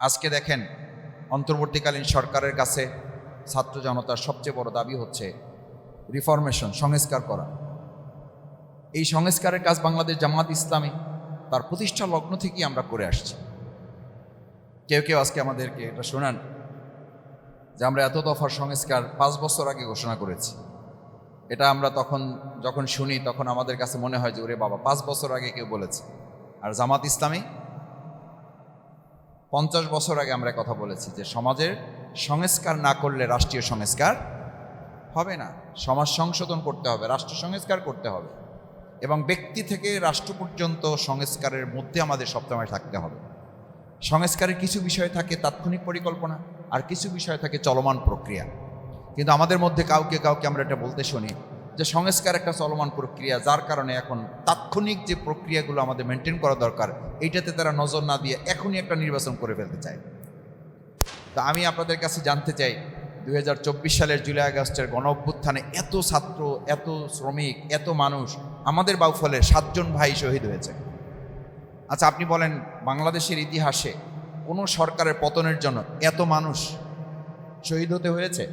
আজকে দেখেন, অন্তর্বর্তীকালীন সরকারের কাছে ছাত্র জনতার সবচেয়ে বড় দাবি হচ্ছে রিফরমেশন, সংস্কার করা। এই সংস্কারের কাজ বাংলাদেশ জামাত ইসলামী তার প্রতিষ্ঠা লগ্ন থেকেই আমরা করে আসছি। কেউ কেউ আজকে আমাদেরকে এটা শোনান যে আমরা এত দফার সংস্কার পাঁচ বছর আগে ঘোষণা করেছি। এটা আমরা তখন যখন শুনি তখন আমাদের কাছে মনে হয় যে, ওরে বাবা, পাঁচ বছর আগে কেউ বলেছে। আর জামাত ইসলামী পঞ্চাশ বছর আগে আমরা কথা বলেছি যে সমাজের সংস্কার না করলে রাষ্ট্রীয় সংস্কার হবে না। সমাজ সংশোধন করতে হবে, রাষ্ট্র সংস্কার করতে হবে। এবং ব্যক্তি থেকে রাষ্ট্র পর্যন্ত সংস্কারের মধ্যে আমাদের সবসময় থাকতে হবে। সংস্কারের কিছু বিষয় থাকে তাৎক্ষণিক পরিকল্পনা, আর কিছু বিষয় থাকে চলমান প্রক্রিয়া। কিন্তু আমাদের মধ্যে কাউকে কাউকে আমরা এটা বলতে শুনি যে সংস্কার একটা চলমান প্রক্রিয়া, যার কারণে এখন তাৎক্ষণিক যে প্রক্রিয়াগুলো আমাদের মেনটেন করা দরকার, এইটাতে তারা নজর না দিয়ে এখনই একটা নির্বাচন করে ফেলতে চায়। তা আমি আপনাদের কাছে জানতে চাই দু হাজার চব্বিশ সালের জুলাই আগস্টের গণ অভ্যুত্থানে এত ছাত্র, এত শ্রমিক, এত মানুষ, আমাদের বাউফলে সাতজন ভাই শহীদ হয়েছে। আচ্ছা আপনি বলেন, বাংলাদেশের ইতিহাসে কোনো সরকারের পতনের জন্য এত মানুষ শহীদ হতে হয়েছে?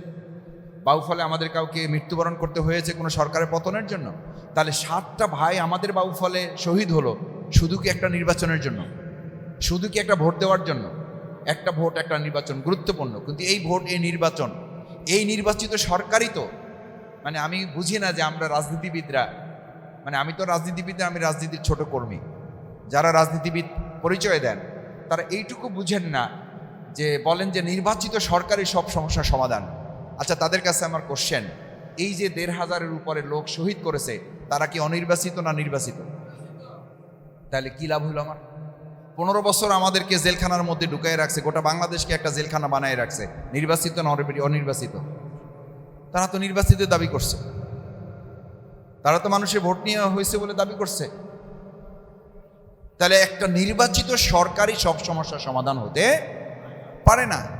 বাউফলে আমাদের কাউকে মৃত্যুবরণ করতে হয়েছে কোনো সরকারের পতনের জন্য? তাহলে সাতটা ভাই আমাদের বাউফলে শহীদ হলো শুধু কি একটা নির্বাচনের জন্য? শুধু কি একটা ভোট দেওয়ার জন্য? একটা ভোট, একটা নির্বাচন গুরুত্বপূর্ণ। কিন্তু এই ভোট, এই নির্বাচন, এই নির্বাচিত সরকারই তো। মানে আমি বুঝি না যে আমরা রাজনীতিবিদরা মানে আমি তো রাজনীতিবিদরা আমি রাজনীতির ছোট কর্মী। যারা রাজনীতিবিদ পরিচয় দেন, তারা এইটুকু বুঝেন না যে বলেন যে নির্বাচিত সরকারই সব সমস্যার সমাধান। আচ্ছা তাদের কাছে আমার কোশ্চেন এই যে দেড় হাজারের উপরে লোক শহীদ করেছে, তারা কি অনির্বাচিত না নির্বাচিত? তাহলে কি লাভ হলো আমার? পনেরো বছর আমাদেরকে জেলখানার মধ্যে ঢুকাই রাখছে, গোটা বাংলাদেশকে একটা জেলখানা বানায় রাখছে। নির্বাচিত না অনির্বাচিত- তারা তো নির্বাচিত দাবি করছে। তারা তো মানুষের ভোট নিয়ে হয়েছে বলে দাবি করছে। তাহলে একটা নির্বাচিত সরকারই সব সমস্যার সমাধান হতে পারে না।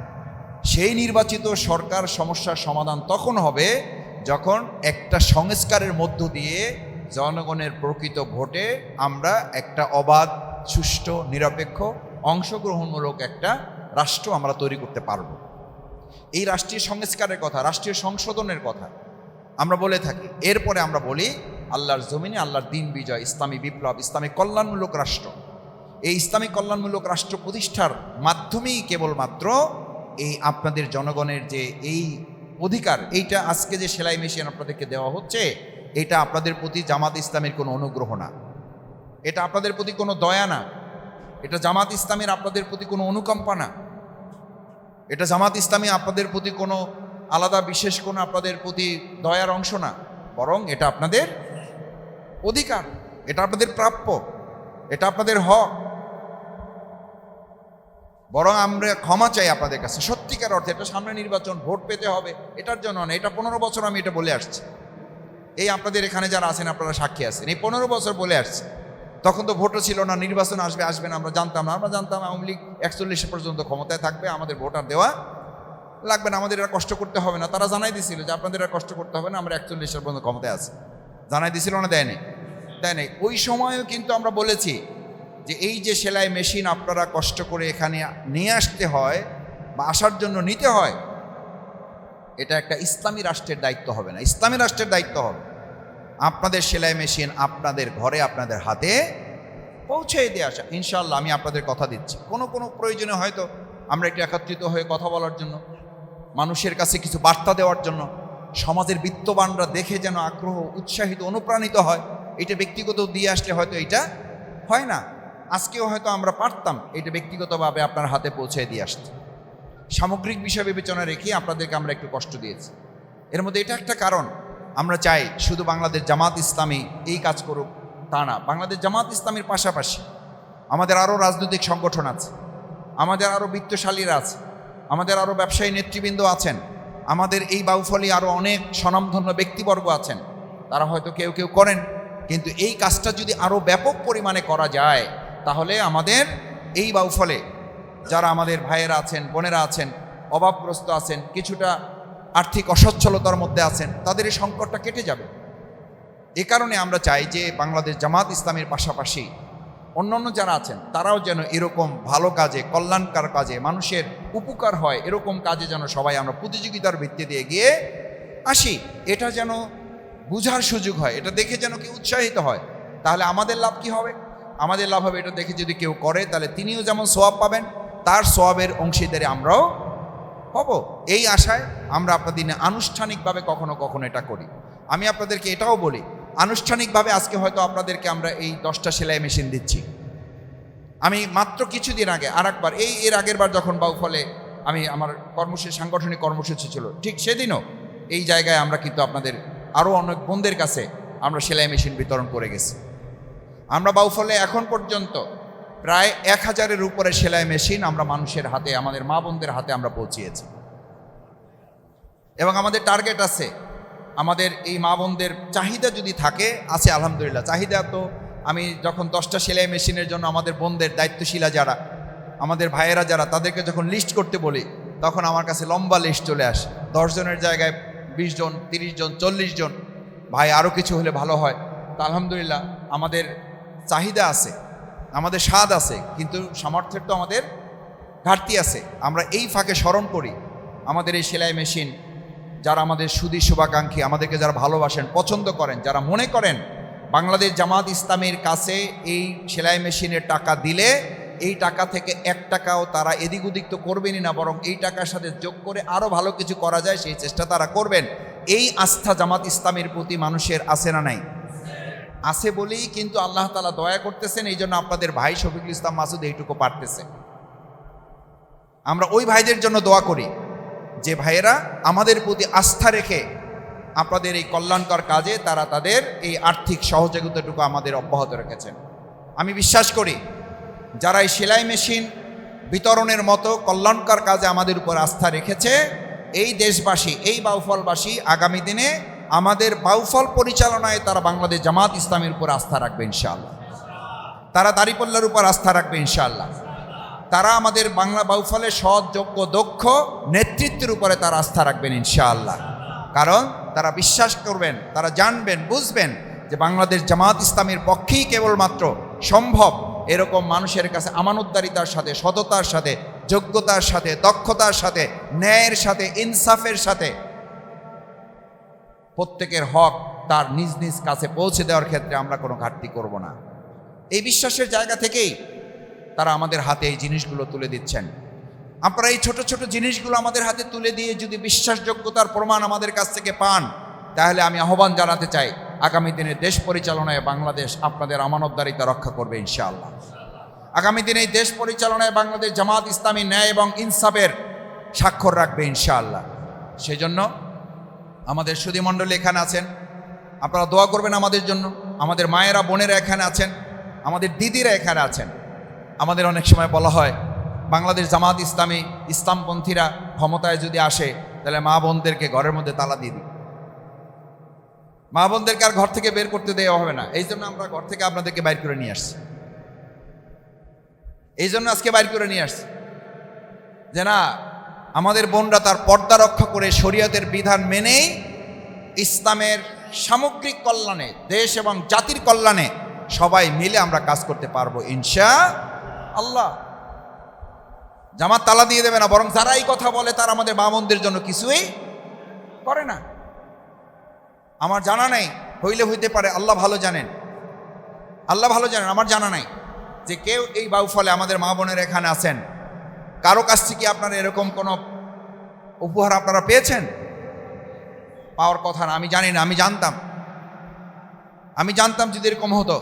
সেই নির্বাচিত সরকার সমস্যার সমাধান তখন হবে যখন একটা সংস্কারের মধ্য দিয়ে জনগণের প্রকৃত ভোটে আমরা একটা অবাধ, সুষ্ঠু, নিরপেক্ষ, অংশগ্রহণমূলক একটা রাষ্ট্র আমরা তৈরি করতে পারব। এই রাষ্ট্রীয় সংস্কারের কথা, রাষ্ট্রীয় সংশোধনের কথা আমরা বলে থাকি। এরপরে আমরা বলি, আল্লাহর জমিনে আল্লাহর দিন বিজয়, ইসলামী বিপ্লব, ইসলামী কল্যাণমূলক রাষ্ট্র। এই ইসলামী কল্যাণমূলক রাষ্ট্র প্রতিষ্ঠার মাধ্যমেই কেবলমাত্র এই আপনাদের জনগণের যে এই অধিকার, এইটা আজকে যে সেলাই মেশিন আপনাদেরকে দেওয়া হচ্ছে, এটা আপনাদের প্রতি জামাত ইসলামের কোনো অনুগ্রহ না। এটা আপনাদের প্রতি কোনো দয়া না। এটা জামাত ইসলামের আপনাদের প্রতি কোনো অনুকম্পা না। এটা জামাত ইসলামী আপনাদের প্রতি কোনো আলাদা বিশেষ কোনো আপনাদের প্রতি দয়ার অংশ না। বরং এটা আপনাদের অধিকার, এটা আপনাদের প্রাপ্য, এটা আপনাদের হক। বরং আমরা ক্ষমা চাই আপনাদের কাছে। সত্যিকার অর্থে এটা সামনে নির্বাচন, ভোট পেতে হবে, এটার জন্য না এটা পনেরো বছর আমি এটা বলে আসছি। এই আপনাদের এখানে যারা আছেন, আপনারা সাক্ষী আছেন। এই পনেরো বছর বলে আসছে। তখন তো ভোটও ছিল না, নির্বাচন আসবে আসবে না, আমরা জানতাম না। আমরা জানতাম আওয়ামী লীগ একচল্লিশ পর্যন্ত ক্ষমতায় থাকবে, আমাদের ভোটার দেওয়া লাগবে না। আমাদের এটা কষ্ট করতে হবে না। তারা জানাই দিছিল যে আপনাদের এটা কষ্ট করতে হবে না, আমরা একচল্লিশের পর্যন্ত ক্ষমতায় আছি। জানাই দিছিল না, দেয়নি। দেয় নাই ওই সময়ও কিন্তু আমরা বলেছি যে এই যে সেলাই মেশিন আপনারা কষ্ট করে এখানে নিয়ে আসতে হয় বা আসার জন্য নিতে হয়, এটা একটা ইসলামী রাষ্ট্রের দায়িত্ব হবে না। ইসলামী রাষ্ট্রের দায়িত্ব হবে। আপনাদের সেলাই মেশিন আপনাদের ঘরে, আপনাদের হাতে পৌঁছে দিয়ে আসা। ইনশাল্লাহ আমি আপনাদের কথা দিচ্ছি। কোনো কোনো প্রয়োজনে হয়তো আমরা একটু একত্রিত হয়ে কথা বলার জন্য, মানুষের কাছে কিছু বার্তা দেওয়ার জন্য, সমাজের বিত্তবানরা দেখে যেন আগ্রহ, উৎসাহিত, অনুপ্রাণিত হয়, এটা ব্যক্তিগত দিয়ে আসলে হয়তো এটা হয় না। আজকেও হয়তো আমরা পারতাম এটা ব্যক্তিগতভাবে আপনার হাতে পৌঁছে দিয়ে আসতে। সামগ্রিক বিষয় বিবেচনা রেখে আপনাদেরকে আমরা একটু কষ্ট দিয়েছি। এর মধ্যে এটা একটা কারণ, আমরা চাই শুধু বাংলাদেশ জামাত ইসলামী এই কাজ করুক, তা না। বাংলাদেশ জামাত ইসলামীর পাশাপাশি আমাদের আরও রাজনৈতিক সংগঠন আছে, আমাদের আরও বিত্তশালীরা আছে, আমাদের আরও ব্যবসায়ী নেতৃবৃন্দ আছেন, আমাদের এই বাউফলি আরও অনেক স্বনামধন্য ব্যক্তিবর্গ আছেন। তারা হয়তো কেউ কেউ করেন, কিন্তু এই কাজটা যদি আরও ব্যাপক পরিমাণে করা যায় তাহলে আমাদের এই বাউফলে যারা আমাদের ভাইয়েরা আছেন, বোনেরা আছেন, অভাবগ্রস্ত আছেন, কিছুটা আর্থিক অসচ্ছলতার মধ্যে আছেন, তাদের এই সংকটটা কেটে যাবে। এ কারণে আমরা চাই যে বাংলাদেশ জামাত ইসলামের পাশাপাশি অন্যান্য যারা আছেন, তারাও যেন এরকম ভালো কাজে, কল্যাণকার কাজে, মানুষের উপকার হয়, এরকম কাজে যেন সবাই আমরা প্রতিযোগিতার ভিত্তিতে এগিয়ে আসি, এটা যেন বুঝার সুযোগ হয়, এটা দেখে যেন কেউ উৎসাহিত হয়, তাহলে আমাদের লাভ কি হবে? আমাদের লাভ হবে, এটা দেখে যদি কেউ করে, তাহলে তিনিও যেমন সোয়াব পাবেন, তার সোয়াবের অংশীদারে আমরাও হব। এই আশায় আমরা আপনাদের আনুষ্ঠানিকভাবে কখনো কখনো এটা করি। আমি আপনাদেরকে এটাও বলি, আনুষ্ঠানিকভাবে আজকে হয়তো আপনাদেরকে আমরা এই দশটা সেলাই মেশিন দিচ্ছি। আমি মাত্র কিছুদিন আগে আর একবার এই এর আগের বার যখন বাউফলে আমি আমার কর্মসূচি, সাংগঠনিক কর্মসূচি ছিল, ঠিক সেদিনও এই জায়গায় আমরা কিন্তু আপনাদের আরও অনেক বোনদের কাছে আমরা সেলাই মেশিন বিতরণ করে গেছি। আমরা বাউফলে এখন পর্যন্ত প্রায় এক হাজারের উপরে সেলাই মেশিন আমরা মানুষের হাতে, আমাদের মা বোনদের হাতে আমরা পৌঁছিয়েছি। এবং আমাদের টার্গেট আছে, আমাদের এই মা বোনদের চাহিদা যদি থাকে, আছে আলহামদুলিল্লাহ। চাহিদা তো আমি যখন দশটা সেলাই মেশিনের জন্য আমাদের বোনদের দায়িত্বশীলা যারা, আমাদের ভাইয়েরা যারা, তাদেরকে যখন লিস্ট করতে বলি, তখন আমার কাছে লম্বা লিস্ট চলে আসে। দশ জনের জায়গায় বিশ জন, তিরিশ জন, চল্লিশ জন, ভাই আরও কিছু হলে ভালো হয়। তা আলহামদুলিল্লাহ, আমাদের চাহিদা আছে, আমাদের স্বাদ আছে, কিন্তু সামর্থ্যের তো আমাদের ঘাটতি আছে। আমরা এই ফাঁকে স্মরণ করি, আমাদের এই সেলাই মেশিন, যারা আমাদের সুদী শুভাকাঙ্ক্ষী, আমাদেরকে যারা ভালোবাসেন, পছন্দ করেন, যারা মনে করেন, বাংলাদেশ জামাত ইসলামের কাছে এই সেলাই মেশিনের টাকা দিলে, এই টাকা থেকে এক টাকাও তারা এদিক ওদিক তো করবেনই না, বরং এই টাকার সাথে যোগ করে আরও ভালো কিছু করা যায়, সেই চেষ্টা তারা করবেন। এই আস্থা জামাত ইসলামের প্রতি মানুষের আছে না নাই? আছে বলেই কিন্তু আল্লাহ তালা দয়া করতেছেন এই জন্য আপনাদের ভাই শফিকুল ইসলাম মাসুদ এইটুকু পারতেছে। আমরা ওই ভাইদের জন্য দোয়া করি, যে ভাইয়েরা আমাদের প্রতি আস্থা রেখে আপনাদের এই কল্যাণকর কাজে তারা তাদের এই আর্থিক সহযোগিতাটুকু আমাদের অব্যাহত রেখেছেন। আমি বিশ্বাস করি, যারা এই সেলাই মেশিন বিতরণের মতো কল্যাণকর কাজে আমাদের উপর আস্থা রেখেছে, এই দেশবাসী, এই বাউফলবাসী আগামী দিনে আমাদের বাউফল পরিচালনায় তারা বাংলাদেশ জামাত ইসলামের উপর আস্থা রাখবে ইনশাআল্লাহ। তারা দাঁড়িপাল্লার উপর আস্থা রাখবে ইনশাআল্লাহ। তারা আমাদের বাংলা বাউফলের সৎ, যোগ্য, দক্ষ নেতৃত্বের উপরে তারা আস্থা রাখবেন ইনশাআল্লাহ। কারণ তারা বিশ্বাস করবেন, তারা জানবেন, বুঝবেন যে বাংলাদেশ জামাত ইসলামের পক্ষেই কেবলমাত্র সম্ভব এরকম মানুষের কাছে আমানতদারিতার সাথে, সততার সাথে, যোগ্যতার সাথে, দক্ষতার সাথে, ন্যায়ের সাথে, ইনসাফের সাথে প্রত্যেকের হক তার নিজ নিজ কাছে পৌঁছে দেওয়ার ক্ষেত্রে আমরা কোনো ঘাটতি করব না। এই বিশ্বাসের জায়গা থেকেই তারা আমাদের হাতে এই জিনিসগুলো তুলে দিচ্ছেন। আপনারা এই ছোট ছোট জিনিসগুলো আমাদের হাতে তুলে দিয়ে যদি বিশ্বাসযোগ্যতার প্রমাণ আমাদের কাছ থেকে পান, তাহলে আমি আহ্বান জানাতে চাই, আগামী দিনে দেশ পরিচালনায় বাংলাদেশ আপনাদের আমানতদারিতা রক্ষা করবে ইনশাআল্লাহ। আগামী দিনে এই দেশ পরিচালনায় বাংলাদেশ জামাত ইসলামী ন্যায় এবং ইনসাফের স্বাক্ষর রাখবে ইনশাআল্লাহ। সেজন্য আমাদের সুধীমণ্ডলী এখানে আছেন। আপনারা দোয়া করবেন আমাদের জন্য। আমাদের মায়েরা, বোনেরা এখানে আছেন। আমাদের দিদিরা এখানে আছেন। আমাদের অনেক সময় বলা হয়, বাংলাদেশ জামাত ইসলামী ইসলামপন্থীরা ক্ষমতায় যদি আসে, তাহলে মা বোনদেরকে ঘরের মধ্যে তালা দিয়ে দিই। মা বোনদেরকে আর ঘর থেকে বের করতে দেওয়া হবে না। এই জন্য আমরা ঘর থেকে আপনাদেরকে বাইর করে নিয়ে আসছি। এই জন্য আজকে বাইর করে নিয়ে আসছি। যে না আমাদের বোনরা তার পর্দা রক্ষা করে শরীয়তের বিধান মেনেই ইসলামের সামগ্রিক কল্যাণে, দেশ এবং জাতির কল্যাণে সবাই মিলে আমরা কাজ করতে পারব ইনশা আল্লাহ জামাত তালা দিয়ে দেবে না, বরং যারা এই কথা বলে তারা আমাদের মামনদের জন্য কিছুই করে না। আমার জানা নেই, হইলে হইতে পারে, আল্লাহ ভালো জানেন। আল্লাহ ভালো জানেন, আমার জানা নাই যে কেউ এই বাউফলে আমাদের মা বোনের এখানে আছেন। কারও কাছ থেকে আপনারা এরকম কোনো উপহার আপনারা পেয়েছেন? পাওয়ার কথা না, আমি জানি না, আমি জানতাম। আমি জানতাম যদি এরকম হতো।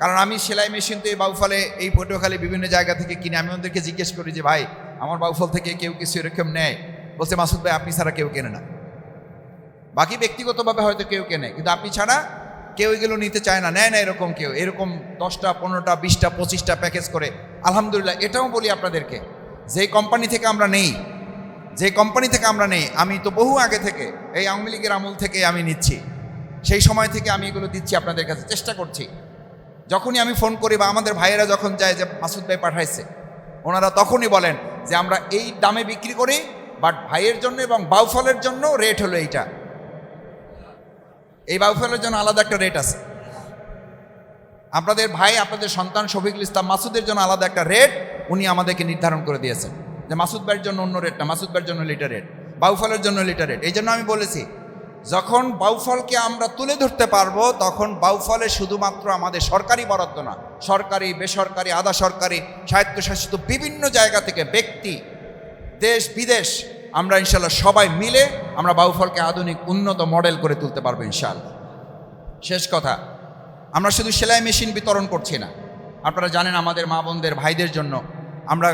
কারণ আমি সেলাই মেশিন তো এই বাউফলে, এই পটুয়াখালী বিভিন্ন জায়গা থেকে কিনে, আমি ওদেরকে জিজ্ঞেস করি যে, ভাই, আমার বাউফল থেকে কেউ কিছু এরকম নেয়? বলছে, মাসুদ ভাই, আপনি ছাড়া কেউ কেনে না। বাকি ব্যক্তিগতভাবে হয়তো কেউ কেনে, কিন্তু আপনি ছাড়া কেউ এগুলো নিতে চায় না, নেয় না এরকম কেউ। এরকম দশটা, পনেরোটা, বিশটা, পঁচিশটা প্যাকেজ করে। আলহামদুলিল্লাহ, এটাও বলি আপনাদেরকে। যে কোম্পানি থেকে আমরা নেই, যে কোম্পানি থেকে আমরা নেই, আমি তো বহু আগে থেকে এই আওয়ামী লীগের আমল থেকে আমি নিচ্ছি। সেই সময় থেকে আমি এগুলো দিচ্ছি আপনাদের কাছে, চেষ্টা করছি। যখনই আমি ফোন করি বা আমাদের ভাইয়েরা যখন যায় যে মাসুদ ভাই পাঠাইছে, ওনারা তখনই বলেন যে আমরা এই দামে বিক্রি করি বাট ভাইয়ের জন্য এবং বাউফলের জন্য রেট হলো এইটা। এই বাউফলের জন্য আলাদা একটা রেট আছে। আপনাদের ভাই, আপনাদের সন্তান শফিকুল ইসলাম মাসুদের জন্য আলাদা একটা রেট উনি আমাদেরকে নির্ধারণ করে দিয়েছেন যে মাসুদ ভাইয়ের জন্য অন্য রেটটা মাসুদ ভাইয়ের জন্য লিটার রেট বাউফলের জন্য লিটার রেট এই জন্য আমি বলেছি, যখন বাউফলকে আমরা তুলে ধরতে পারব, তখন বাউফলে শুধুমাত্র আমাদের সরকারি বরাদ্দ না, সরকারি, বেসরকারি, আধা সরকারি, স্বায়ত্তশাসিত বিভিন্ন জায়গা থেকে ব্যক্তি, দেশ, বিদেশ, আমরা ইনশাল্লাহ সবাই মিলে আমরা বাউফলকে আধুনিক, উন্নত মডেল করে তুলতে পারব ইনশাল্লাহ শেষ কথা, আমরা শুধু সেলাই মেশিন বিতরণ করছি না। আপনারা জানেন আমাদের মা বোনদের, ভাইদের জন্য আমরা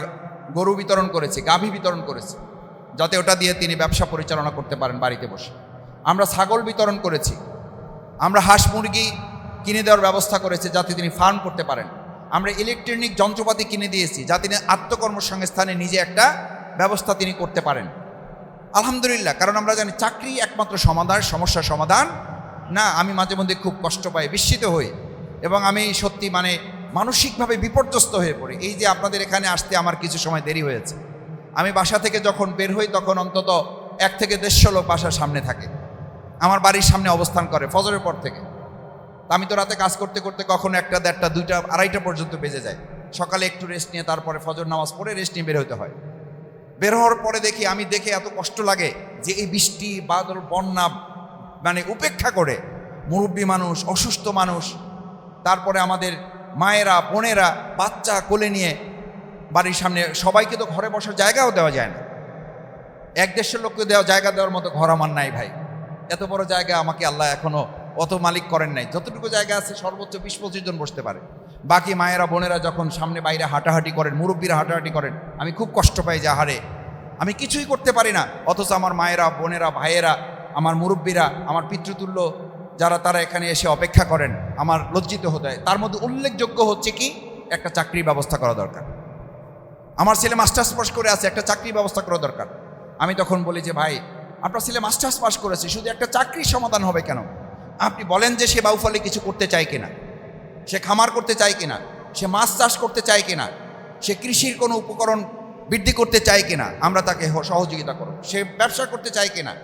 গরু বিতরণ করেছি, গাভী বিতরণ করেছি, যাতে ওটা দিয়ে তিনি ব্যবসা পরিচালনা করতে পারেন বাড়িতে বসে। আমরা ছাগল বিতরণ করেছি, আমরা হাঁস মুরগি কিনে দেওয়ার ব্যবস্থা করেছি যাতে তিনি ফার্ম করতে পারেন। আমরা ইলেকট্রনিক যন্ত্রপাতি কিনে দিয়েছি যা তিনি আত্মকর্মসংস্থানে নিজে একটা ব্যবস্থা তিনি করতে পারেন। আলহামদুলিল্লাহ, কারণ আমরা জানি চাকরি একমাত্র সমাধান, সমস্যার সমাধান না। আমি মাঝে মধ্যে খুব কষ্ট পাই, বিস্মিত হই এবং আমি সত্যি মানে মানসিকভাবে বিপর্যস্ত হয়ে পড়ি। এই যে আপনাদের এখানে আসতে আমার কিছু সময় দেরি হয়েছে। আমি বাসা থেকে যখন বের হই তখন অন্তত এক থেকে দেড়শো লোক বাসার সামনে থাকে। আমার বাড়ির সামনে অবস্থান করে ফজরের পর থেকে। আমি তো রাতে কাজ করতে করতে কখনো একটা, দেড়টা, দুইটা, আড়াইটা পর্যন্ত বেজে যায়। সকালে একটু রেস্ট নিয়ে তারপরে ফজর নামাজ পড়ে রেস্ট নিয়ে বের হতে হয়। বের হওয়ার পরে দেখি, আমি দেখে এত কষ্ট লাগে যে এই বৃষ্টি, বাদল, বন্যা মানে উপেক্ষা করে। মুরব্বী মানুষ, অসুস্থ মানুষ। তারপরে আমাদের মায়েরা, বোনেরা, বাচ্চা কোলে নিয়ে বাড়ির সামনে সবাইকে তো ঘরে বসার জায়গাও দেওয়া যায় না। এক দেশের লোককে দেওয়া জায়গা দেওয়ার মতো ঘর আমার নাই ভাই। এত বড় জায়গা আমাকে আল্লাহ এখনও অত মালিক করেন নাই। যতটুকু জায়গা আছে সর্বোচ্চ বিশ পঁচিশ জন বসতে পারে। বাকি মায়েরা, বোনেরা যখন সামনে বাইরে হাঁটাহাঁটি করেন, মুরব্বীরা হাঁটাহাঁটি করেন, আমি খুব কষ্ট পাই যে হারে আমি কিছুই করতে পারি না। অথচ আমার মায়েরা, বোনেরা, ভাইয়েরা, আমার মুরব্বীরা, আমার পিতৃতুল্য যারা তারা এখানে এসে অপেক্ষা করেন, আমার লজ্জিত হতে হয়। তার মধ্যে উল্লেখযোগ্য হচ্ছে কি? একটা চাকরির ব্যবস্থা করা দরকার। আমার ছেলে মাস্টার্স পাস করে আছে, একটা চাকরির ব্যবস্থা করা দরকার। আমি তখন বলি যে, ভাই, আপনার ছেলে মাস্টার্স পাস করেছে, শুধু একটা চাকরির সমাধান হবে কেন? আপনি বলেন যে সে বাউফলে কিছু করতে চায় কিনা? সে খামার করতে চায় কিনা? সে মাছ চাষ করতে চায় কিনা? সে কৃষির কোনো উপকরণ বৃদ্ধি করতে চায় কিনা? আমরা তাকে সহযোগিতা করব। সে ব্যবসা করতে চায় কিনা?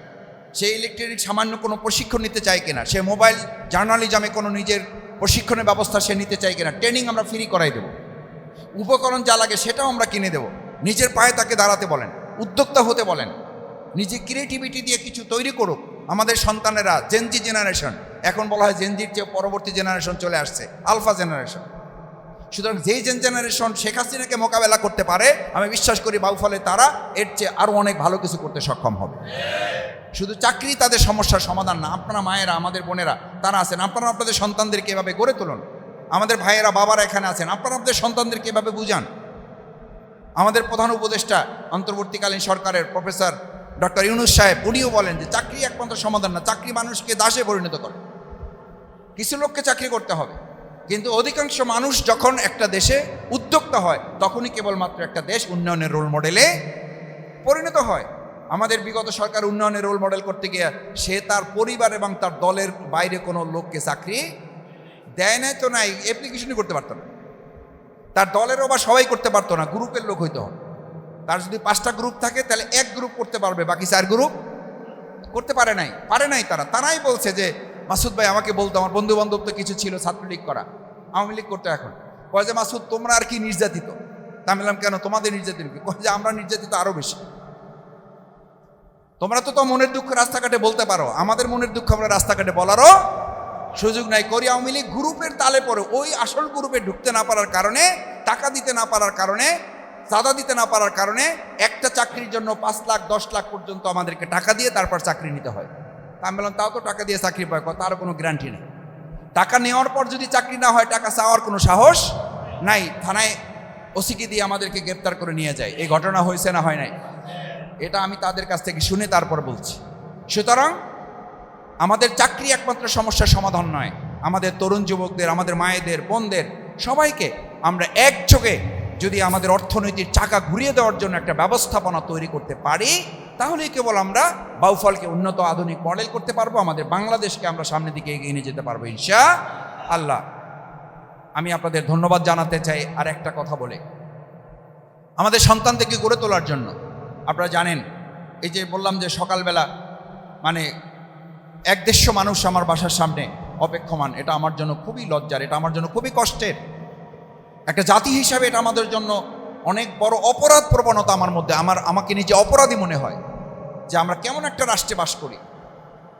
সে ইলেকট্রনিক সামান্য কোনো প্রশিক্ষণ নিতে চায় কিনা, সে মোবাইল জার্নালিজমে কোনো নিজের প্রশিক্ষণের ব্যবস্থা সে নিতে চায় কিনা ট্রেনিং আমরা ফ্রি করাই দেবো। উপকরণ যা লাগে সেটাও আমরা কিনে দেব। নিজের পায়ে তাকে দাঁড়াতে বলেন, উদ্যোক্তা হতে বলেন। নিজে ক্রিয়েটিভিটি দিয়ে কিছু তৈরি করুক। আমাদের সন্তানেরা জেনজি জেনারেশন এখন বলা হয় জেনজির চেয়ে পরবর্তী জেনারেশন চলে আসছে আলফা জেনারেশন সুতরাং যেই জেন জেনারেশন শেখ হাসিনাকে মোকাবেলা করতে পারে, আমি বিশ্বাস করি বাউফলে তারা এর চেয়ে আরও অনেক ভালো কিছু করতে সক্ষম হবে। শুধু চাকরি তাদের সমস্যার সমাধান না, আপনারা মায়েরা, আমাদের বোনেরা, তারা আছেন। আপনারা আপনাদের সন্তানদেরকে এভাবে গড়ে তুলুন। আমাদের ভাইয়েরা, বাবারা এখানে আছেন। আপনারা আপনাদের সন্তানদেরকে এভাবে বুঝান। আমাদের প্রধান উপদেষ্টা, অন্তর্বর্তীকালীন সরকারের প্রফেসর ডক্টর ইউনুস সাহেব, উনিও বলেন যে চাকরি একমাত্র সমাধান না, চাকরি মানুষকে দাসে পরিণত করে। কিছু লোককে চাকরি করতে হবে। কিন্তু অধিকাংশ মানুষ যখন একটা দেশে উদ্যোক্তা হয়, তখনই কেবলমাত্র একটা দেশ উন্নয়নের রোল মডেলে পরিণত হয়। আমাদের বিগত সরকার উন্নয়নের রোল মডেল করতে গিয়ে সে তার পরিবার এবং তার দলের বাইরে কোনো লোককে চাকরি দেয় নাই তো নাই অ্যাপ্লিকেশনই করতে পারতো না। তার দলেরও বা সবাই করতে পারতো না, গ্রুপের লোক হইতে। হবে তার যদি পাঁচটা গ্রুপ থাকে, তাহলে এক গ্রুপ করতে পারবে, বাকি চার গ্রুপ করতে পারে নাই। পারে নাই তারা। তারাই বলছে যে, মাসুদ ভাই, আমাকে বলতো, আমার বন্ধু বান্ধব তো কিছু ছিল, ছাত্রলীগ করা। আওয়ামী লীগ করতে এখন। কয় যে, মাসুদ, তোমরা আর কি নির্যাতিত? তা কেন? তোমাদের নির্যাতিত কয় যে, আমরা নির্যাতিত আরও বেশি। তোমরা তো তো মনের দুঃখ রাস্তাঘাটে বলতে পারো। আমাদের মনের দুঃখ আমরা রাস্তাঘাটে বলারও সুযোগ নাই। করি আওয়ামী লীগ গ্রুপের তালে পড়ে, ওই আসল গ্রুপে ঢুকতে না পারার কারণে, টাকা দিতে না পারার কারণে, চাঁদা দিতে না পারার কারণে, একটা চাকরির জন্য পাঁচ লাখ, দশ লাখ পর্যন্ত আমাদেরকে টাকা দিয়ে তারপর চাকরি নিতে হয়। তা আমি বললাম, তাও তো টাকা দিয়ে চাকরি পায় তারও কোনো গ্যারান্টি নেই। টাকা নেওয়ার পর যদি চাকরি না হয়, টাকা চাওয়ার কোনো সাহস নাই। থানায় ওসিকে দিয়ে আমাদেরকে গ্রেপ্তার করে নিয়ে যায়। এই ঘটনা হয়েছে না হয় নাই? এটা আমি তাদের কাছ থেকে শুনে তারপর বলছি। সুতরাং আমাদের চাকরি একমাত্র সমস্যার সমাধান নয়। আমাদের তরুণ যুবকদের, আমাদের মায়েদের, বোনদের, সবাইকে আমরা একযোগে যদি আমাদের অর্থনৈতিক চাকা ঘুরিয়ে দেওয়ার জন্য একটা ব্যবস্থাপনা তৈরি করতে পারি তাহলেই কেবল আমরা বাউফলকে উন্নত আধুনিক মডেল করতে পারব, আমাদের বাংলাদেশকে আমরা সামনের দিকে এগিয়ে নিয়ে যেতে পারব, ইনশা আল্লাহ। আমি আপনাদের ধন্যবাদ জানাতে চাই আর একটা কথা বলে। আমাদের সন্তানদেরকে গড়ে তোলার জন্য আপনারা জানেন, এই যে বললাম যে সকালবেলা মানে এক দেড়শো মানুষ আমার বাসার সামনে অপেক্ষমান, এটা আমার জন্য খুবই লজ্জার, এটা আমার জন্য খুবই কষ্টের। একটা জাতি হিসাবে এটা আমাদের জন্য অনেক বড় অপরাধ প্রবণতা আমার মধ্যে, আমার, আমাকে নিজে অপরাধী মনে হয়, যে আমরা কেমন একটা রাষ্ট্রে বাস করি।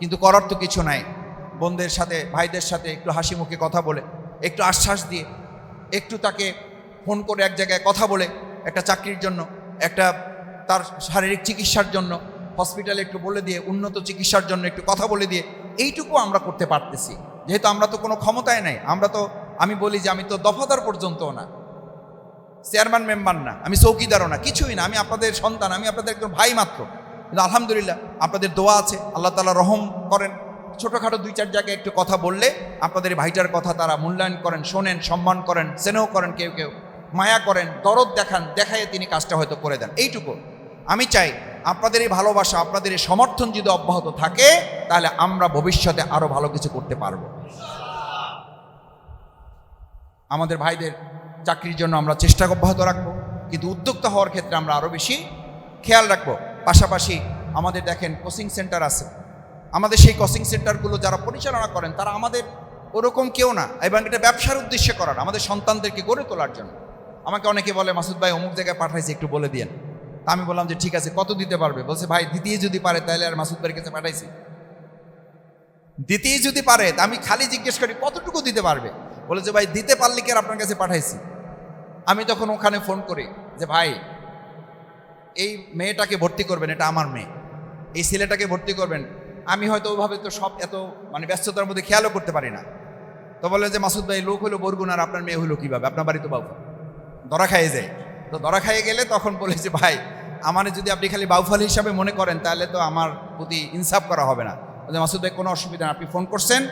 কিন্তু করার তো কিছু নাই। বোনদের সাথে, ভাইদের সাথে একটু হাসি মুখে কথা বলে, একটু আশ্বাস দিয়ে, একটু তাকে ফোন করে এক জায়গায় কথা বলে, একটা চাকরির জন্য, একটা তার শারীরিক চিকিৎসার জন্য হসপিটালে একটু বলে দিয়ে, উন্নত চিকিৎসার জন্য একটু কথা বলে দিয়ে, এইটুকু আমরা করতে পারতেছি। যেহেতু আমরা তো কোনো ক্ষমতায় নাই, আমরা তো, আমি বলি যে আমি তো দফাদার পর্যন্তও না। চেয়ারম্যান মেম্বার না, আমি চৌকিদারও না, কিছুই না, আমি আপনাদের সন্তান, আমি আপনাদের একজন ভাই মাত্র। কিন্তু আলহামদুলিল্লাহ, আপনাদের দোয়া আছে, আল্লাহ তালা রহম করেন। ছোটোখাটো দুই চার জায়গায় একটু কথা বললে, আপনাদের ভাইটার কথা তারা মূল্যায়ন করেন, শোনেন, সম্মান করেন, স্নেহ করেন কেউ কেউ। মায়া করেন, দরদ দেখান দেখায় তিনি কাজটা হয়তো করে দেন। এইটুকু। আমি চাই আপনাদের এই ভালোবাসা, আপনাদের এই সমর্থন যদি অব্যাহত থাকে, তাহলে আমরা ভবিষ্যতে আরও ভালো কিছু করতে পারব। আমাদের ভাইদের চাকরির জন্য আমরা চেষ্টা অব্যাহত রাখব, কিন্তু উদ্যোক্তা হওয়ার ক্ষেত্রে আমরা আরও বেশি খেয়াল রাখব। পাশাপাশি আমাদের দেখেন কোচিং সেন্টার আছে। আমাদের সেই কোচিং সেন্টারগুলো যারা পরিচালনা করেন, তারা আমাদের ওরকম কেউ না, এবং এটা ব্যবসার উদ্দেশ্যে করার, আমাদের সন্তানদেরকে গড়ে তোলার জন্য। আমাকে অনেকে বলে, মাসুদ ভাই, অমুক জায়গায় পাঠাইছে, একটু বলে দিয়েন। আমি বললাম যে, ঠিক আছে, কত দিতে পারবে? বলছে, ভাই দ্বিতীয় যদি পারে, তাহলে আর মাসুদ ভাইয়ের কাছে পাঠাইছি। দিতেই যদি পারে আমি খালি জিজ্ঞেস করি, কতটুকু দিতে পারবে? বলে যে, ভাই, দিতে পারলে কি আর আপনার কাছে পাঠাইছি? আমি তখন ওখানে ফোন করি যে, ভাই, এই মেয়েটাকে ভর্তি করবেন, এটা আমার মেয়ে। এই ছেলেটাকে ভর্তি করবেন। আমি হয়তো ওইভাবে তো সব এত মানে ব্যস্ততার মধ্যে খেয়ালও করতে পারি না। তো বলে যে, মাসুদ ভাই, লোক হলো বরগুন আর আপনার মেয়ে হলো কীভাবে? আপনার বাড়ি তো ধরা খাইয়ে যায়। তো ধরা খাইয়ে গেলে তখন বলে যে, ভাই আমার যদি আপনি খালি বাউফল হিসাবে মনে করেন, তাহলে তো আমার প্রতি ইনসাফ করা হবে না। মাসুদ ভাই, কোনো অসুবিধা না আপনি ফোন করছেন,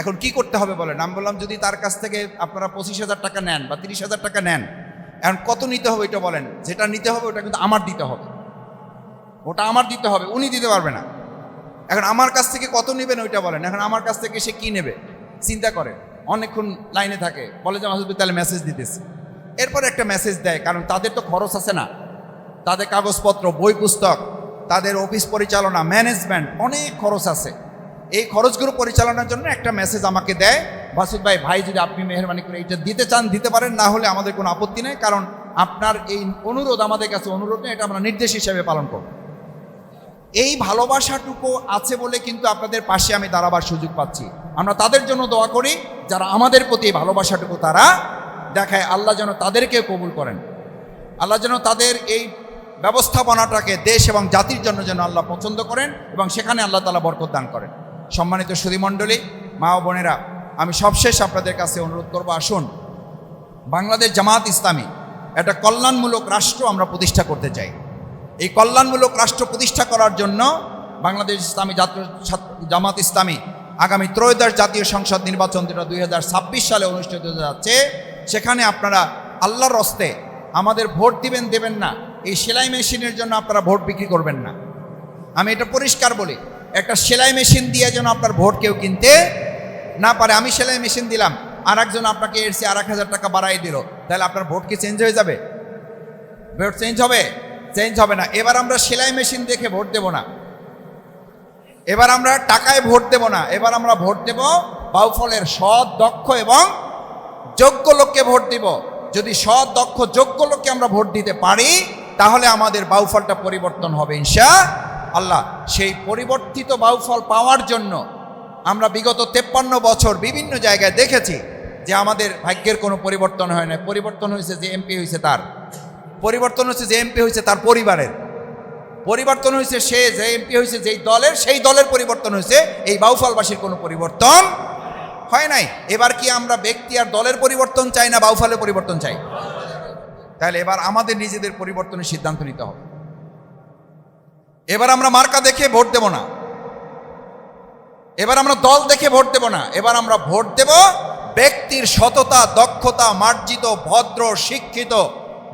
এখন কি করতে হবে বলেন? আমি বললাম, যদি তার কাছ থেকে আপনারা পঁচিশ হাজার টাকা নেন বা তিরিশ হাজার টাকা নেন, এখন কত নিতে হবে এটা বলেন? যেটা নিতে হবে ওটা কিন্তু আমার দিতে হবে। ওটা আমার দিতে হবে, উনি দিতে পারবে না। এখন আমার কাছ থেকে কত নেবেন ওইটা বলেন? এখন আমার কাছ থেকে সে কি নেবে? চিন্তা করে। অনেকক্ষণ লাইনে থাকে। বলে যে মাসুদ তাহলে মেসেজ দিতেছি। এরপর একটা মেসেজ দেয়, কারণ তাদের তো খরচ আছে না। তাদের কাগজপত্র, বই পুস্তক, তাদের অফিস পরিচালনা ম্যানেজমেন্ট অনেক খরচ আছে। এই খরচগুলো পরিচালনার জন্য একটা মেসেজ আমাকে দেয় বাসুদ ভাই ভাই যদি আপনি মেহরবানি করে এটা দিতে চান, দিতে পারেন, না হলে আমাদের কোনো আপত্তি নেই, কারণ আপনার এই অনুরোধ আমাদের কাছে অনুরোধ নেই, এটা আমরা নির্দেশ হিসেবে পালন করব। এই ভালোবাসাটুকু আছে বলে কিন্তু আপনাদের পাশে আমি দাঁড়াবার সুযোগ পাচ্ছি। আমরা তাদের জন্য দোয়া করি, যারা আমাদের প্রতি এই ভালোবাসাটুকু তারা দেখায়, আল্লাহ যেন তাদেরকে কবুল করেন। আল্লাহ যেন তাদের এই ব্যবস্থাপনাটাকে দেশ এবং জাতির জন্য যেন আল্লাহ পছন্দ করেন এবং সেখানে আল্লাহ তালা বরকত দান করেন। সম্মানিত সুধীমণ্ডলী, মা ও বোনেরা, আমি সবশেষ আপনাদের কাছে অনুরোধ করব, আসুন, বাংলাদেশ জামাত ইসলামী একটা কল্যাণমূলক রাষ্ট্র আমরা প্রতিষ্ঠা করতে চাই। এই কল্যাণমূলক রাষ্ট্র প্রতিষ্ঠা করার জন্য বাংলাদেশ ইসলামী জাতীয় জামাত ইসলামী আগামী ত্রয়োদশ জাতীয় সংসদ নির্বাচন যেটা দুই হাজার ছাব্বিশ সালে অনুষ্ঠিত হতে যাচ্ছে, সেখানে আপনারা আল্লাহর রস্তে আমাদের ভোট দিবেন, দেবেন না এই সেলাই মেশিনের জন্য আপনারা ভোট বিক্রি করবেন না। আমি এটা পরিষ্কার বলি, একটা সেলাই মেশিন দিয়ে যেন আপনার ভোট কেউ কিনতে না পারে, আমি সেলাই মেশিন দিলাম আর একজন আপনাকে এর চেয়ে আর এক হাজার টাকা বাড়াই দিল, তাহলে আপনার ভোট কি চেঞ্জ হয়ে যাবে? ভোট চেঞ্জ হবে? চেঞ্জ হবে না। এবার আমরা সেলাই মেশিন দেখে ভোট দেব না। এবার আমরা টাকায় ভোট দেব না। এবার আমরা ভোট দেব বাউফলের সৎ দক্ষ এবং যোগ্য লোককে ভোট দিব। যদি সৎ দক্ষ যোগ্য লোককে আমরা ভোট দিতে পারি তাহলে আমাদের বাউফলটা পরিবর্তন হবে, ইনশা আল্লাহ। সেই পরিবর্তিত বাউফল পাওয়ার জন্য আমরা বিগত তেপ্পান্ন বছর বিভিন্ন জায়গায় দেখেছি যে আমাদের ভাগ্যের কোনো পরিবর্তন হয় না পরিবর্তন হয়েছে যে এমপি হয়েছে তার। পরিবর্তন হয়েছে যে এমপি হয়েছে তার পরিবারের। পরিবর্তন হয়েছে সে যে এমপি হয়েছে যেই দলের, সেই দলের পরিবর্তন হয়েছে, এই বাউফলবাসীর কোনো পরিবর্তন হয় নাই। এবার কি আমরা ব্যক্তি আর দলের পরিবর্তন চাই না বাউফলের পরিবর্তন চাই? তাহলে এবার আমাদের নিজেদের পরিবর্তনের সিদ্ধান্ত নিতে হবে। এবার আমরা মার্কা দেখে ভোট দেব না। এবার আমরা দল দেখে ভোট দেব না। এবার আমরা ভোট দেব ব্যক্তির সততা, দক্ষতা, মার্জিত, ভদ্র, শিক্ষিত,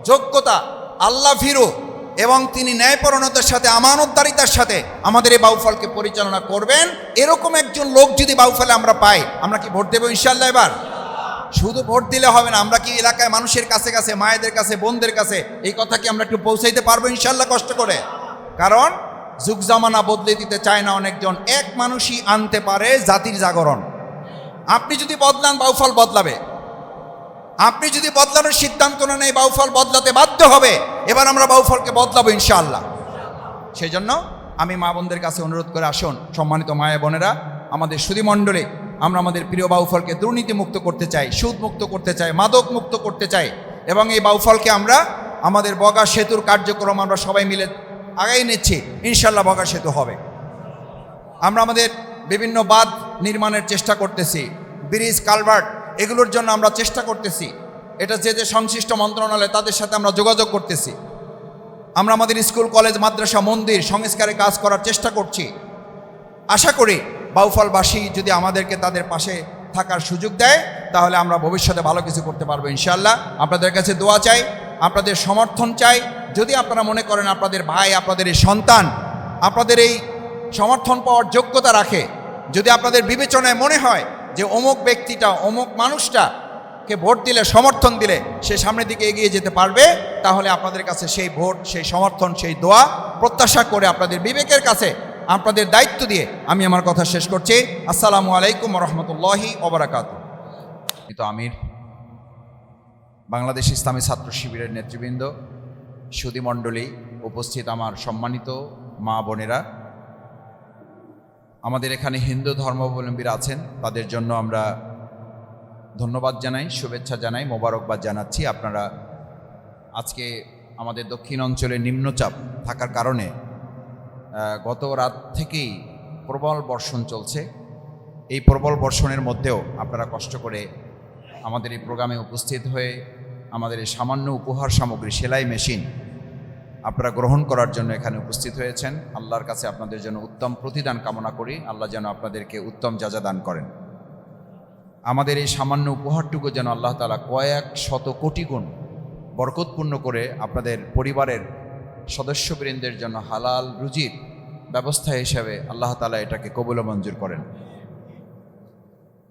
যোগ্যতা, আল্লাহ ফিরু এবং তিনি ন্যায়পরণতার সাথে, আমানতদারিতার সাথে আমাদের এই বাউফলকে পরিচালনা করবেন। এরকম একজন লোক যদি বাউফলে আমরা পাই, আমরা কি ভোট দেবো ইনশাল্লাহ এবার? শুধু ভোট দিলে হবে না, আমরা কি এলাকায় মানুষের কাছে কাছে, মায়েদের কাছে, বোনদের কাছে, এই কথা কি আমরা একটু পৌঁছাইতে পারব ইনশাল্লাহ কষ্ট করে? কারণ যুগ জামানা বদলে দিতে চায় না অনেকজন, এক মানুষই আনতে পারে জাতির জাগরণ। আপনি যদি বদলান, বাউফল বদলাবে। আপনি যদি বদলানোর সিদ্ধান্ত না এই বাউফল বদলাতে বাধ্য হবে। এবার আমরা বাউফলকে বদলাবো ইনশাআল্লাহ। সেই জন্য আমি মা বোনদের কাছে অনুরোধ করে আসুন, সম্মানিত মায়া বোনেরা, আমাদের সুদীমণ্ডলে আমরা আমাদের প্রিয় বাউফলকে দুর্নীতি মুক্ত করতে চাই সুদ মুক্ত করতে চাই মাদক মুক্ত করতে চাই এবং এই বাউফলকে আমরা আমাদের বগা সেতুর কার্যক্রম আমরা সবাই মিলে আগাই নিচ্ছি। ইনশাল্লাহ বগা সেতু হবে। আমরা আমাদের বিভিন্ন বাঁধ নির্মাণের চেষ্টা করতেছি, ব্রিজ, কালভার্ট, এগুলোর জন্য আমরা চেষ্টা করতেছি। এটা যে যে সংশ্লিষ্ট মন্ত্রণালয়, তাদের সাথে আমরা যোগাযোগ করতেছি। আমরা আমাদের স্কুল, কলেজ, মাদ্রাসা, মন্দির সংস্কারে কাজ করার চেষ্টা করছি। আশা করি বাউফলবাসী যদি আমাদেরকে তাদের পাশে থাকার সুযোগ দেয়, তাহলে আমরা ভবিষ্যতে ভালো কিছু করতে পারব ইনশাল্লাহ আপনাদের কাছে দোয়া চাই, আপনাদের সমর্থন চাই। যদি আপনারা মনে করেন আপনাদের ভাই, আপনাদের এই সন্তান, আপনাদের এই সমর্থন পাওয়ার যোগ্যতা রাখে, যদি আপনাদের বিবেচনায় মনে হয় যে অমুক ব্যক্তিটা, অমুক মানুষটা কে ভোট দিলে, সমর্থন দিলে, সে সামনের দিকে এগিয়ে যেতে পারবে, তাহলে আপনাদের কাছে সেই ভোট, সেই সমর্থন, সেই দোয়া, প্রত্যাশা করে আপনাদের বিবেকের কাছে আপনাদের দায়িত্ব দিয়ে আমি আমার কথা শেষ করছি। আসসালামু আলাইকুম রহমতুল্লাহি ওবরাকাত তো আমির, বাংলাদেশ ইসলামী ছাত্র শিবিরের নেতৃবৃন্দ সুদীমণ্ডলী উপস্থিত আমার সম্মানিত মা বোনেরা। আমাদের এখানে হিন্দু ধর্মাবলম্বীরা আছেন, তাদের জন্য আমরা ধন্যবাদ জানাই, শুভেচ্ছা জানাই, মোবারকবাদ জানাচ্ছি। আপনারা আজকে আমাদের দক্ষিণ অঞ্চলে নিম্নচাপ থাকার কারণে গত রাত থেকেই প্রবল বর্ষণ চলছে। এই প্রবল বর্ষণের মধ্যেও আপনারা কষ্ট করে আমাদের এই প্রোগ্রামে উপস্থিত হয়ে আমাদের এই সামান্য উপহার সামগ্রী সেলাই মেশিন আপনারা গ্রহণ করার জন্য এখানে উপস্থিত হয়েছেন। আল্লাহর কাছে আপনাদের জন্য উত্তম প্রতিদান কামনা করি। আল্লাহ যেন আপনাদেরকে উত্তম যাজা দান করেন। আমাদের এই সামান্য উপহারটুকু যেন আল্লাহ তালা কয়েক শত কোটি গুণ বরকতপূর্ণ করে আপনাদের পরিবারের সদস্যবৃন্দের জন্য হালাল রুজির ব্যবস্থা হিসাবে আল্লাহ তালা এটাকে কবুল মঞ্জুর করেন।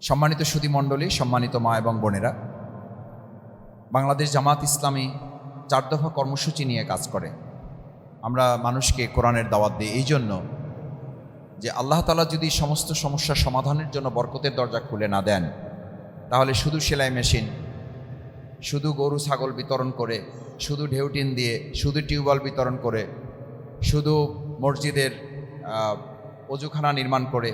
সম্মানিত সুদী মণ্ডলী, সম্মানিত মা এবং বোনেরা, বাংলাদেশ জামাত ইসলামী চার দফা কর্মসূচি নিয়ে কাজ করে। আমরা মানুষকে কোরআনের দাওয়াত দিই এই জন্য যে আল্লাহ তালা যদি সমস্ত সমস্যার সমাধানের জন্য বরকতের দরজা খুলে না দেন, তাহলে শুধু সেলাই মেশিন শুধু গরু, ছাগল বিতরণ করে, শুধু ঢেউটিন দিয়ে, শুধু টিউবওয়েল বিতরণ করে, শুধু মসজিদের অজুখানা নির্মাণ করে,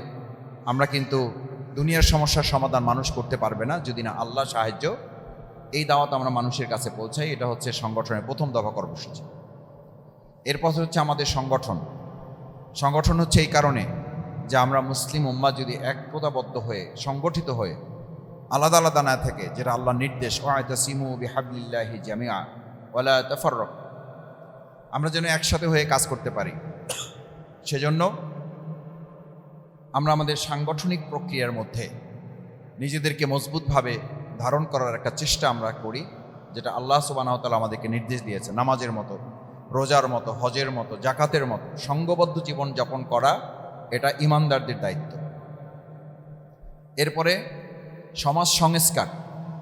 আমরা কিন্তু দুনিয়ার সমস্যার সমাধান মানুষ করতে পারবে না যদি না আল্লাহ সাহায্য এই দাওয়াত আমরা মানুষের কাছে পৌঁছাই। এটা হচ্ছে সংগঠনের প্রথম দফা কর্মসূচি। এরপর হচ্ছে আমাদের সংগঠন। সংগঠন হচ্ছে এই কারণে যে আমরা মুসলিম উম্মা যদি একতাবদ্ধ হয়ে, সংগঠিত হয়ে আলাদা আলাদা না থাকে, যেটা আল্লাহ নির্দেশ ওয়ায়তা সিমু বিহাবলিল্লাহি জামিয়া ওয়ালা তাফাররক আমরা যেন একসাথে হয়ে কাজ করতে পারি। সেজন্য আমরা আমাদের সাংগঠনিক প্রক্রিয়ার মধ্যে নিজেদেরকে মজবুতভাবে ধারণ করার একটা চেষ্টা আমরা করি, যেটা আল্লাহ সুবানাহতাল আমাদেরকে নির্দেশ দিয়েছে। নামাজের মতো, রোজার মতো, হজের মতো জাকাতের মতো, সঙ্গবদ্ধ জীবন যাপন করা, এটা ইমানদারদের দায়িত্ব। এরপরে সমাজ সংস্কার।